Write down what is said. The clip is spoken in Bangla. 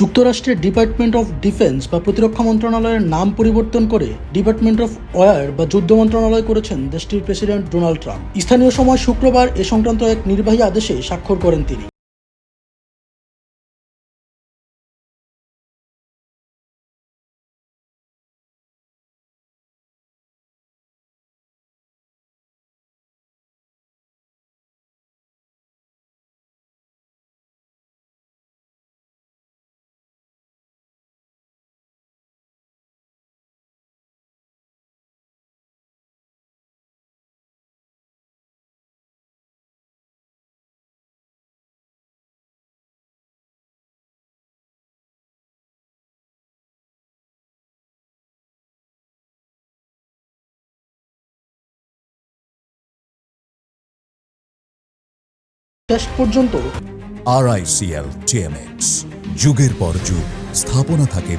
যুক্তরাষ্ট্রের ডিপার্টমেন্ট অফ ডিফেন্স বা প্রতিরক্ষা মন্ত্রণালয়ের নাম পরিবর্তন করে ডিপার্টমেন্ট অফ ওয়ার বা যুদ্ধ মন্ত্রণালয় করেছেন দেশটির প্রেসিডেন্ট ডোনাল্ড ট্রাম্প স্থানীয় সময় শুক্রবার এ সংক্রান্ত এক নির্বাহী আদেশে স্বাক্ষর করেন তিনি। শেষ পর্যন্ত। আরআইসিএল টিএমএক্স যুগের পর যুগ স্থাপনা থাকে